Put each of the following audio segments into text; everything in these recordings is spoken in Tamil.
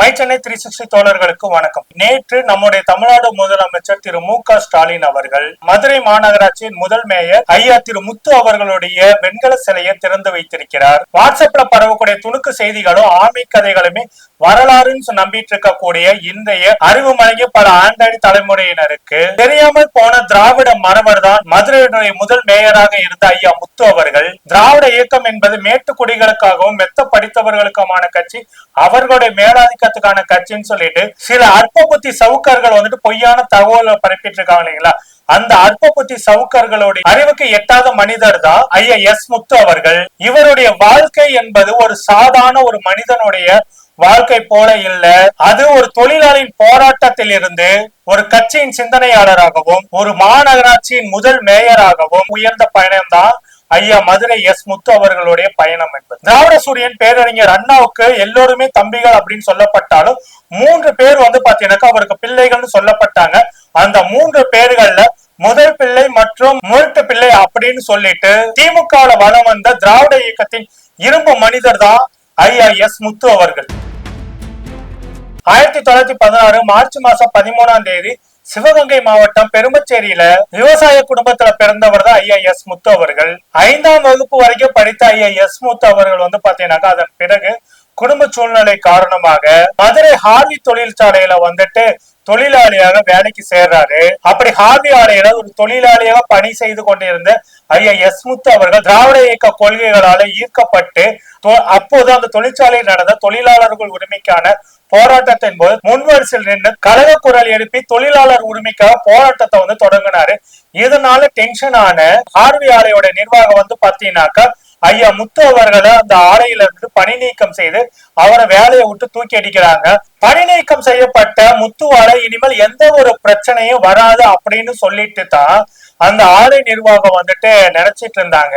மை சென்னை த்ரீ சிக்ஸ்டி தோழர்களுக்கு வணக்கம். நேற்று நம்முடைய தமிழ்நாடு முதலமைச்சர் திரு மு க ஸ்டாலின் அவர்கள் மதுரை மாநகராட்சியின் முதல் மேயர் ஐயா திரு முத்து அவர்களுடைய வெண்கல சிலையை திறந்து வைத்திருக்கிறார். வாட்ஸ்அப்ல பரவக்கூடிய துணுக்கு செய்திகளும் ஆமை கதைகளுமே வரலாறுன்னு நம்பிட்டு இருக்கக்கூடிய இன்றைய அறிவு மலைய பல ஆண்டாடி தலைமுறையினருக்கு தெரியாமல் போன திராவிட மரபர் தான் மதுரையினுடைய முதல் மேயராக இருந்த ஐயா முத்து அவர்கள். திராவிட இயக்கம் என்பது மேட்டுக்குடிகளுக்காகவும் மெத்த படித்தவர்களுக்குமான கட்சி. அவர்களுடைய மேலாதிக்க இயக்கத்துக்கான கட்சின்னு சொல்லிட்டு சில அற்ப புத்தி சவுக்கர்கள் வந்துட்டு பொய்யான தகவலை பரப்பிட்டு இருக்காங்க இல்லைங்களா? அந்த அற்ப புத்தி சவுக்கர்களுடைய அறிவுக்கு எட்டாத மனிதர் தான் ஐயா எஸ் முத்து அவர்கள். இவருடைய வாழ்க்கை என்பது ஒரு சாதாரண ஒரு மனிதனுடைய வாழ்க்கை போல இல்ல. அது ஒரு தொழிலாளியின் போராட்டத்தில் இருந்து ஒரு கட்சியின் சிந்தனையாளராகவும் ஒரு மாநகராட்சியின் முதல் மேயராகவும் உயர்ந்த பயணம் தான் ஐயா மதுரை எஸ் முத்து அவர்களுடைய பயணம் என்பது. திராவிட சூரியன் பேரறிஞர் அண்ணாவுக்கு எல்லோருமே தம்பிகள் அப்படின்னு சொல்லப்பட்டாலும் மூன்று பேர் வந்து பாத்தீங்கன்னாக்கா அவருக்கு பிள்ளைகள்னு சொல்லப்பட்டாங்க. அந்த மூன்று பேர்கள்ல முதல் பிள்ளை மற்றும் முரட்டு பிள்ளை அப்படின்னு சொல்லிட்டு திமுகவுல வளம் வந்த திராவிட இயக்கத்தின் இரும்பு மனிதர் தான் ஐயா எஸ் முத்து அவர்கள். ஆயிரத்தி தொள்ளாயிரத்தி பதினாறு மார்ச் மாசம் பதிமூணாம் தேதி சிவகங்கை மாவட்டம் பெருமச்சேரியில விவசாய குடும்பத்துல பிறந்தவர் தான் ஐயா எஸ் முத்து அவர்கள். ஐந்தாம் வகுப்பு வரைக்கும் படித்த ஐயா எஸ் முத்து அவர்கள் வந்து பாத்தீங்கன்னாக்கா அதன் பிறகு குடும்ப சூழ்நிலை காரணமாக மதுரை ஹார்வி தொழிற்சாலையில வந்துட்டு தொழிலாளியாக வேலைக்கு சேர்றாரு. அப்படி ஹார்வி ஆலையில ஒரு தொழிலாளியாக பணி செய்து கொண்டிருந்த ஐயா எஸ் முத்து அவர்கள் திராவிட இயக்க கொள்கைகளால ஈர்க்கப்பட்டு அப்போது அந்த தொழிற்சாலையில் நடந்த தொழிலாளர்கள் உரிமைக்கான போராட்டத்தின் போது முன்வரிசையில் நின்று கழக குரல் எழுப்பி தொழிலாளர் உரிமைக்காக போராட்டத்தை வந்து தொடங்கினாரு. இதனால டென்ஷன் ஆன ஹார்வி ஆலையோட நிர்வாகம் வந்து பாத்தீங்கன்னாக்கா ஐயா முத்து அவர்களை அந்த ஆலையில இருந்து பணி நீக்கம் செய்து அவரை வேலையை விட்டு தூக்கி அடிக்கிறாங்க. பணி நீக்கம் செய்யப்பட்ட முத்துவால இனிமேல் எந்த ஒரு பிரச்சனையும் வராது அப்படின்னு சொல்லிட்டு தான் அந்த ஆலை நிர்வாகம் வந்துட்டு நினைச்சிட்டு இருந்தாங்க.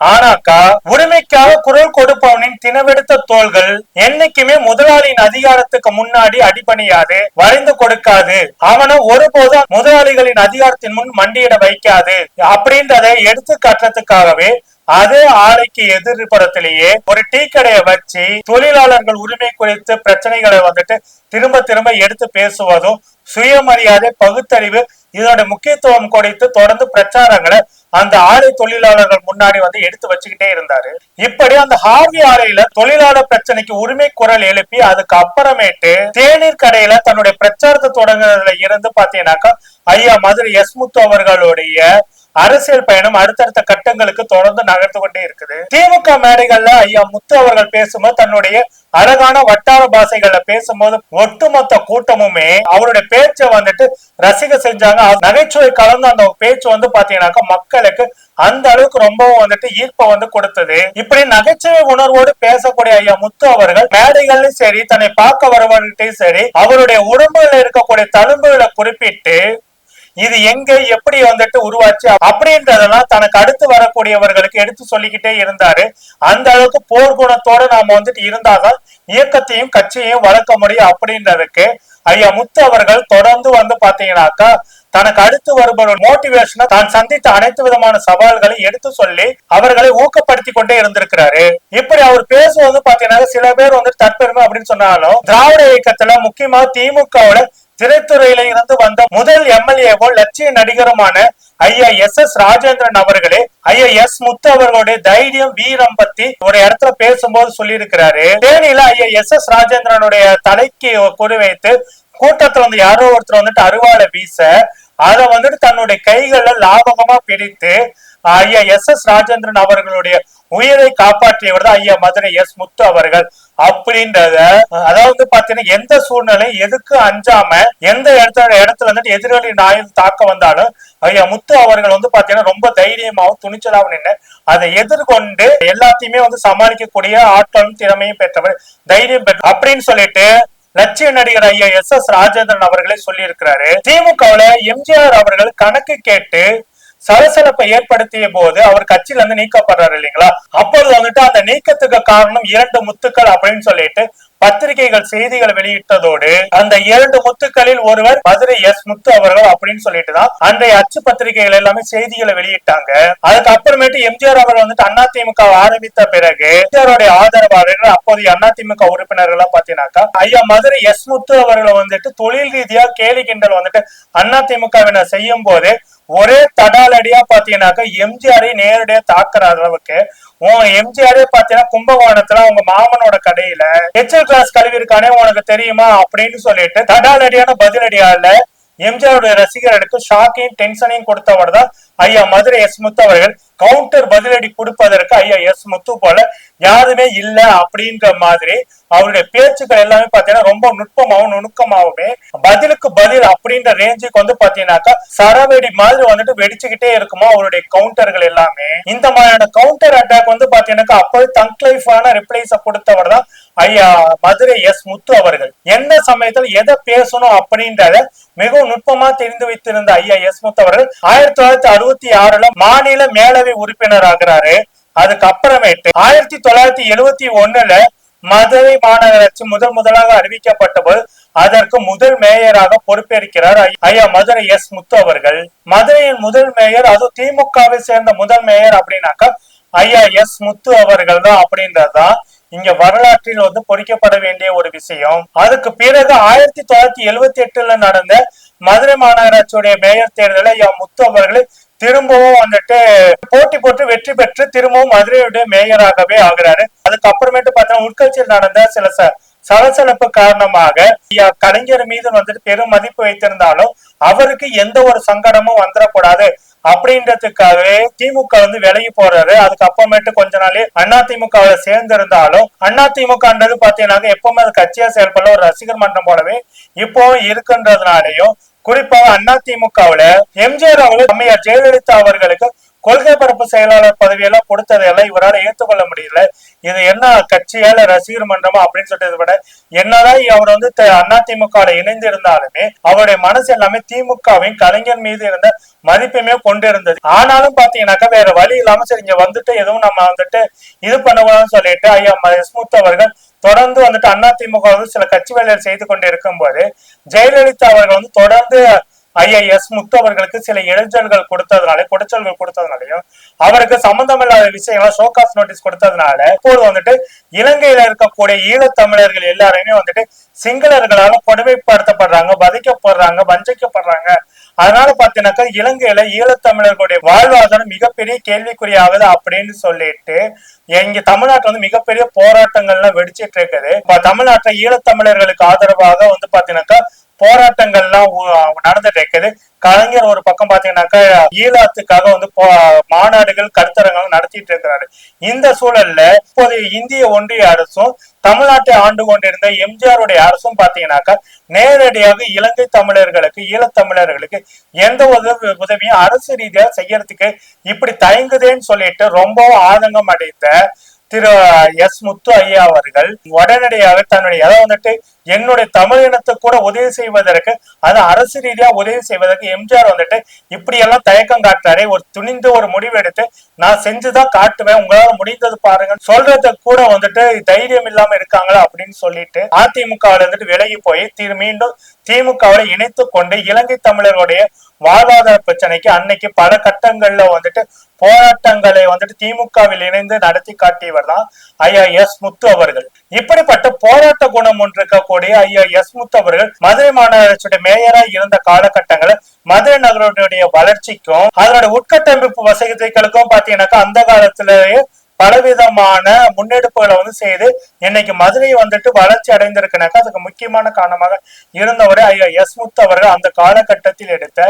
ஆனாக்கா உரிமைக்காக குரல் கொடுப்பவனின் தினவெடுத்த தோள்கள் என்னைக்குமே முதலாளியின் அதிகாரத்துக்கு முன்னாடி அடிபணியாது வரைந்து கொடுக்காது. அவனை ஒருபோதும் முதலாளிகளின் அதிகாரத்தின் முன் மண்டியிட வைக்காது. அப்படின்றத எடுத்து காட்டுறதுக்காகவே அதே ஆலைக்கு எதிர் படத்திலேயே ஒரு டீ கடையை வச்சு தொழிலாளர்கள் உரிமை குறித்து பிரச்சனைகளை வந்துட்டு திரும்ப திரும்ப எடுத்து பேசுவதும் சுயமரியாதை பகுத்தறிவு இதோட முக்கியத்துவம் குறித்து தொடர்ந்து பிரச்சாரங்களை அந்த ஆலை தொழிலாளர்கள் முன்னாடி வந்து எடுத்து வச்சுக்கிட்டே இருந்தாரு. இப்படி அந்த ஹார்வி ஆலையில தொழிலாளர் பிரச்சனைக்கு உரிமை குரல் எழுப்பி அதுக்கு அப்புறமேட்டு தேநீர் கடையில தன்னுடைய பிரச்சாரத்தை தொடங்குறதுல இருந்து பாத்தீங்கன்னாக்கா ஐயா மதுரை எஸ் முத்து அவர்களுடைய அரசியல் பயணம் அடுத்தடுத்த கட்டங்களுக்கு தொடர்ந்து நகர்ந்து கொண்டே இருக்குது. திமுக மேடைகள்ல ஐயா முத்து அவர்கள் பேசும்போது தன்னுடைய அழகான வட்டார பாஷைகள்ல பேசும்போது ஒட்டுமொத்த கூட்டமுமே அவருடைய பேச்சை வந்துட்டு ரசிக செஞ்சாங்க. நகைச்சுவை கலந்து அந்த பேச்சு வந்து பாத்தீங்கன்னாக்கா மக்களுக்கு அந்த அளவுக்கு ரொம்பவும் வந்துட்டு ஈர்ப்பை வந்து கொடுத்தது. இப்படி நகைச்சுவை உணர்வோடு பேசக்கூடிய ஐயா முத்து அவர்கள் மேடைகள்லயும் சரி தன்னை பார்க்க வரவர்கிட்டையும் சரி அவருடைய உடம்புல இருக்கக்கூடிய தழும்புகளை குறிப்பிட்டு இது எங்க எப்படி வந்துட்டு உருவாச்சு அப்படின்றதெல்லாம் தனக்கு அடுத்து வரக்கூடியவர்களுக்கு எடுத்து சொல்லிக்கிட்டே இருந்தாரு. அந்த அளவுக்கு போர்க்குணத்தோட நாம வந்துட்டு இருந்தாதான் இயக்கத்தையும் கட்சியையும் வளர்க்க முடியும் அப்படின்றதுக்கு ஐயா முத்து அவர்கள் தொடர்ந்து வந்து பாத்தீங்கன்னாக்கா தனக்கு அடுத்து வருபவர் மோட்டிவேஷனை தான் சந்தித்த அனைத்து விதமான சவால்களை எடுத்து சொல்லி அவர்களை ஊக்கப்படுத்தி கொண்டே இருந்திருக்கிறாரு. இப்படி அவர் பேசுவது பாத்தீங்கன்னா சில பேர் வந்து தற்பெருமை அப்படின்னு சொன்னாலும் திராவிட இயக்கத்துல முக்கியமா திமுகவோட திரைத்துறையில இருந்து வந்த முதல் எம்எல்ஏவோ லட்சிய நடிகருமான ஐயா எஸ் எஸ் ராஜேந்திரன் அவர்களே ஐயா எஸ் முத்து அவர்களுடைய தைரியம் வீரம் பத்தி ஒரு இடத்துல பேசும்போது சொல்லியிருக்கிறாரு. தேனியில ஐயா எஸ் எஸ் ராஜேந்திரனுடைய தலைக்கு குறிவைத்து கூட்டத்துல வந்து யாரோ ஒருத்தர் வந்துட்டு அருவாளை வீச அதை வந்துட்டு தன்னுடைய கைகள்ல லாபகமா பிடித்து ஐயா எஸ் எஸ் ராஜேந்திரன் அவர்களுடைய உயிரை காப்பாற்றியவர் தான் ஐயா மதுரை எஸ் முத்து அவர்கள். அப்படின்றத அதாவது பாத்தீங்கன்னா எந்த சூழ்நிலை எதுக்கு அஞ்சாம எந்த இடத்துல இடத்துல வந்துட்டு எதிராளி நாயில் தாக்க வந்தாலும் ஐயா முத்து அவர்கள் வந்து பாத்தீங்கன்னா ரொம்ப தைரியமாவும் துணிச்சலாவும் நின்று அதை எதிர்கொண்டு எல்லாத்தையுமே வந்து சமாளிக்கக்கூடிய ஆற்றலும் திறமையும் பெற்றவர் தைரியம் பெற்ற அப்படின்னு சொல்லிட்டு லட்சிய நடிகர் ஐயா எஸ் எஸ் ராஜேந்திரன் அவர்களே சொல்லி இருக்கிறாரு திமுகவுல எம்ஜிஆர் அவர்கள் கணக்கு கேட்டு சலசலப்பை ஏற்படுத்திய போது அவர் கட்சியில இருந்து நீக்கப்படுறாரு இல்லைங்களா? அப்பொழுது வந்துட்டு அந்த நீக்கத்துக்கு காரணம் இரண்டு முத்துக்கள் அப்படின்னு சொல்லிட்டு பத்திரிகைகள் செய்திகள் வெளியிட்டதோடு அந்த இரண்டு முத்துக்களில் ஒருவர் மதுரை எஸ் முத்து அவர்கள் அப்படின்னு சொல்லிட்டு தான் அன்றைய அச்சு பத்திரிகைகள் எல்லாமே செய்திகளை வெளியிட்டாங்க. அதுக்கு அப்புறமேட்டு எம்ஜிஆர் அவர்கள் வந்துட்டு அதிமுக ஆரம்பித்த பிறகு எம்ஜிஆருடைய ஆதரவாளர்கள் அப்போதைய அதிமுக உறுப்பினர்கள் பாத்தீங்கன்னாக்கா ஐயா மதுரை எஸ் முத்து அவர்களை வந்துட்டு தொழில் ரீதியா கேலி கிண்டல் வந்துட்டு அதிமுகவினர் செய்யும் போது ஒரே தடாலடியா பாத்தீங்கன்னாக்கா எம்ஜிஆரை நேரடியா தாக்குற அளவுக்கு. உன் எம்ஜிஆரே பாத்தீங்கன்னா கும்பகோணத்துல உங்க மாமனோட கடையில எச்சல் கிளாஸ் கழுவி இருக்கானே உனக்கு தெரியுமா அப்படின்னு சொல்லிட்டு தடாலடியான பதிலடியால எம்ஜிஆருடைய ரசிகர்களுக்கு ஷாக்கையும் டென்ஷனையும் கொடுத்தவர் தான் ஐயா மதுரை எஸ் முத்து அவர்கள் கவுண்டர் பதிலடி கொடுப்பதற்கு ஐயா எஸ் முத்து போல யாருமே இல்ல அப்படின்ற மாதிரி அவருடைய பேச்சுக்கள் எல்லாமே பாத்தீங்கன்னா ரொம்ப நுட்பமாவும் நுணுக்கமாவுமே பதிலுக்கு பதில் அப்படின்ற ரேஞ்சுக்கு வந்து பாத்தீங்கன்னாக்கா சரவெடி மாதிரி வந்துட்டு வெடிச்சுக்கிட்டே இருக்குமா அவருடைய கவுண்டர்கள் எல்லாமே. இந்த மாதிரியான கவுண்டர் அட்டாக் வந்து பாத்தீங்கன்னாக்கா அப்போது தங்க்லைஃபான ரிப்ளைஸ கொடுத்தவர் தான் ஐயா மதுரை எஸ் முத்து அவர்கள். எந்த சமயத்துல எதை பேசணும் அப்படின்றத மிகவும் நுட்பமா தெரிந்து வைத்திருந்த ஐயா எஸ் முத்து அவர்கள் ஆயிரத்தி தொள்ளாயிரத்தி அறுபது அறுபத்தி ஆறுல மாநில மேலவை உறுப்பினர் ஆகிறாரு அதுக்கப்புறமேட்டு ஆயிரத்தி தொள்ளாயிரத்தி எழுவத்தி ஒண்ணுல மதுரை மாநகராட்சி முதல் முதலாக அறிவிக்கப்பட்ட போது அதற்கு முதல் மேயராக பொறுப்பேற்கிறார் ஐயா மதுரை எஸ் முத்து அவர்கள். மதுரையின் முதல் மேயர் அது திமுகவை சேர்ந்த முதல் மேயர் அப்படின்னாக்கா ஐயா எஸ் முத்து அவர்கள் தான் அப்படின்றதுதான் இங்க வரலாற்றில் வந்து பொறிக்கப்பட வேண்டிய ஒரு விஷயம். அதுக்கு பிறகு ஆயிரத்தி தொள்ளாயிரத்தி எழுவத்தி எட்டுல நடந்த மதுரை மாநகராட்சியுடைய மேயர் தேர்தலில் ஐயா முத்து அவர்கள் திரும்பவும் வந்துட்டு போட்டி போட்டு வெற்றி பெற்று திரும்பவும் மதுரையுடைய மேயராகவே ஆகுறாரு. அதுக்கப்புறமேட்டு பார்த்தா உட்கட்சியில் நடந்த சில ச- சலசலப்பு காரணமாக கலைஞர் மீது வந்துட்டு பெரும் மதிப்பு வைத்திருந்தாலும் அவருக்கு எந்த ஒரு சங்கடமும் வந்துடக்கூடாது அப்படின்றதுக்காகவே திமுக வந்து விலகி போறாரு. அதுக்கப்புறமேட்டு கொஞ்ச நாளே அண்ணா திமுக சேர்ந்து இருந்தாலும் அண்ணா திமுகன்றது பாத்தீங்கன்னா எப்பவுமே அது கட்சியா செயல்பட ஒரு ரசிகர் மன்றம் போலவே இப்போ இருக்குன்றதுனாலயும் குறிப்பாக அண்ணா திமுகவுல எம்ஜிஆர் அவர்கள் அம்மையார் ஜெயலலிதா அவர்களுக்கு கொள்கை பரப்பு செயலாளர் பதவியெல்லாம் கொடுத்ததெல்லாம் இவரால் ஏற்றுக்கொள்ள முடியல. இது என்ன கட்சியால ரசிகர் மன்றமா அப்படின்னு சொல்லிட்டு விட என்னதான் அவர் வந்து அண்ணா திமுக இணைந்து இருந்தாலுமே அவருடைய மனசு எல்லாமே திமுகவின் கலைஞர் மீது இருந்த மதிப்புமே கொண்டு இருந்தது ஆனாலும் பாத்தீங்கன்னாக்கா வேற வழி இல்லாம சரி இங்க வந்துட்டு எதுவும் நம்ம வந்துட்டு இது பண்ணக்கூடாதுன்னு சொல்லிட்டு ஐயா ஸ்மூத் அவர்கள் தொடர்ந்து வந்துட்டு அண்ணா திமுக வந்து சில கட்சி வேலைகள் செய்து கொண்டு இருக்கும்போது ஜெயலலிதா அவர்கள் வந்து தொடர்ந்து ஐஏஎஸ் முத்து அவர்களுக்கு சில இடைஞ்சல்கள் கொடுத்ததுனால குடைச்சல்கள் கொடுத்ததுனாலையும் அவருக்கு சம்பந்தமில்லாத விஷயங்களை ஷோகாஸ் நோட்டீஸ் கொடுத்ததுனால இப்போது வந்துட்டு இலங்கையில இருக்கக்கூடிய ஈழத்தமிழர்கள் எல்லாருமே வந்துட்டு சிங்களர்களால கொடுமைப்படுத்தப்படுறாங்க வதைக்கப்படுறாங்க வஞ்சிக்கப்படுறாங்க. அதனால பாத்தீங்கன்னாக்கா இலங்கையில ஈழத்தமிழர்களுடைய வாழ்வாதாரம் மிகப்பெரிய கேள்விக்குறியாகுது அப்படின்னு சொல்லிட்டு இங்க தமிழ்நாட்டுல வந்து மிகப்பெரிய போராட்டங்கள்லாம் வெடிச்சிட்டு இருக்குது. இப்ப தமிழ்நாட்டுல ஈழத்தமிழர்களுக்கு ஆதரவாக வந்து பாத்தீங்கன்னாக்கா போராட்டங்கள்லாம் எல்லாம் நடந்துட்டு இருக்குது. கலைஞர் ஒரு பக்கம் பாத்தீங்கன்னாக்கா ஈழத்துக்காக வந்து போ- மாநாடுகள் கருத்தரங்கள் நடத்திட்டு இருக்கிறாரு. இந்த சூழல்ல இப்போதைய இந்திய ஒன்றிய அரசும் தமிழ்நாட்டை ஆண்டு கொண்டிருந்த எம்ஜிஆருடைய அரசும் பாத்தீங்கன்னாக்கா நேரடியாக இலங்கை தமிழர்களுக்கு ஈழத்தமிழர்களுக்கு எந்த உதவி உதவியும் அரசு ரீதியா செய்யறதுக்கு இப்படி தயங்குதேன்னு சொல்லிட்டு ரொம்பவும் ஆதங்கம் அடைந்த திரு எஸ் முத்து ஐயா அவர்கள் உடனடியாக தன்னுடைய அதாவது வந்துட்டு என்னுடைய தமிழ் இனத்துக்கு கூட உதவி செய்வதற்கு அது அரசு ரீதியா உதவி செய்வதற்கு எம்ஜிஆர் வந்துட்டு இப்படி எல்லாம் தயக்கம் காட்டுறாரு. ஒரு துணிந்து ஒரு முடிவு எடுத்து நான் செஞ்சுதான் காட்டுவேன் உங்களால முடிந்தது பாருங்க. சொல்றதுக்கு கூட வந்துட்டு தைரியம் இல்லாம இருக்காங்களா அப்படின்னு சொல்லிட்டு அதிமுகவுல இருந்துட்டு விலகி போய் திரு மீண்டும் திமுகவுல இணைத்து கொண்டு இலங்கை தமிழர்களுடைய வாழ்வாதார பிரச்சனைக்கு அன்னைக்கு பல கட்டங்கள்ல வந்துட்டு போராட்டங்களை வந்துட்டு திமுகவில் இணைந்து நடத்தி காட்டியவர் தான் ஐயா எஸ் முத்து அவர்கள். இப்படிப்பட்ட போராட்ட குணம் ஒன்று இருக்கக்கூடிய ஐயா எஸ் முத்து அவர்கள் மதுரை மாநகராட்சியுடைய மேயரா இருந்த காலகட்டங்களில் மதுரை நகருடைய வளர்ச்சிக்கும் அதனுடைய உட்கட்டமைப்பு வசதிகளுக்கும் பாத்தீங்கன்னாக்கா அந்த காலத்திலேயே பலவிதமான முன்னெடுப்புகளை வந்து செய்து இன்னைக்கு மதுரை வந்துட்டு வளர்ச்சி அடைந்திருக்குனாக்கா அதுக்கு முக்கியமான காரணமாக இருந்தவரை ஐயா எஸ் முத்து அவர்கள் அந்த காலகட்டத்தில் எடுத்த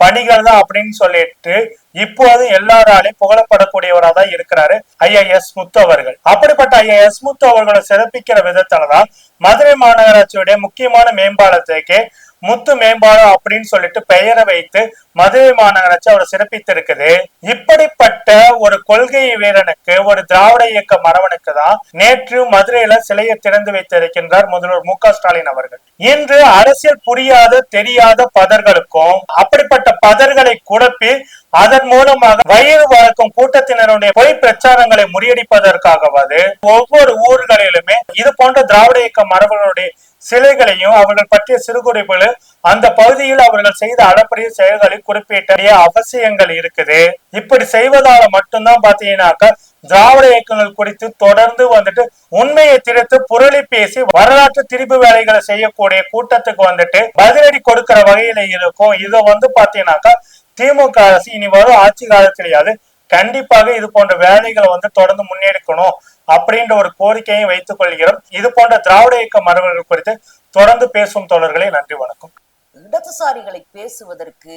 பணிகள் தான் அப்படின்னு சொல்லிட்டு இப்போது எல்லாராலையும் புகழப்படக்கூடியவரா தான் இருக்கிறாரு ஐயா எஸ் முத்து அவர்கள். அப்படிப்பட்ட ஐயா எஸ் முத்து அவர்களை சிறப்பிக்கிற விதத்துலதான் மதுரை மாநகராட்சியுடைய முக்கியமான மேம்பாலத்துக்கு முத்து மேம்பாலம் அப்படின்னு சொல்லிட்டு பெயரை வைத்து மதுரை மாநகராட்சி அவர் சிறப்பித்திருக்குது. இப்படிப்பட்ட ஒரு கொள்கை வீரனுக்கு ஒரு திராவிட இயக்க மரவனுக்கு தான் நேற்று மதுரையில சிலையை திறந்து வைத்திருக்கின்றார் முதல்வர் மு ஸ்டாலின் அவர்கள். இன்று அரசியல் புரியாத தெரியாத பதர்களுக்கும் அப்படிப்பட்ட பதர்களை குழப்பி அதன் மூலமாக வயிறு வளர்க்கும் கூட்டத்தினருடைய பொய் பிரச்சாரங்களை முறியடிப்பதற்காகவாது ஒவ்வொரு ஊர்களிலுமே இது போன்ற திராவிட இயக்க மரபுகளுடைய சிலைகளையும் அவர்கள் பற்றிய சிறுகுறிப்புகள் அந்த பகுதியில் அவர்கள் செய்த அளப்பரிய செயல்களை குறிப்பிட்ட அவசியங்கள் இருக்குது. இப்படி செய்வதால மட்டும்தான் பாத்தீங்கன்னாக்கா திராவிட இயக்கங்கள் குறித்து தொடர்ந்து வந்துட்டு உண்மையை திரித்து புரளி பேசி வரலாற்று திரிப்பு வேலைகளை செய்யக்கூடிய கூட்டத்துக்கு வந்துட்டு பதிலடி கொடுக்கிற வகையில இருக்கும். இதை வந்து பாத்தீங்கன்னாக்கா திமுக அரசு இனி வரும் ஆட்சி காலத்திலேயாவது கண்டிப்பாக இது போன்ற வேலைகளை வந்து தொடர்ந்து முன்னெடுக்கணும் அப்படின்ற ஒரு கோரிக்கையும் வைத்துக் கொள்கிறோம். இது போன்ற திராவிட இயக்க மரபுகள் குறித்து தொடர்ந்து பேசும் தோழர்களே நன்றி வணக்கம். இடதுசாரிகளை பேசுவதற்கு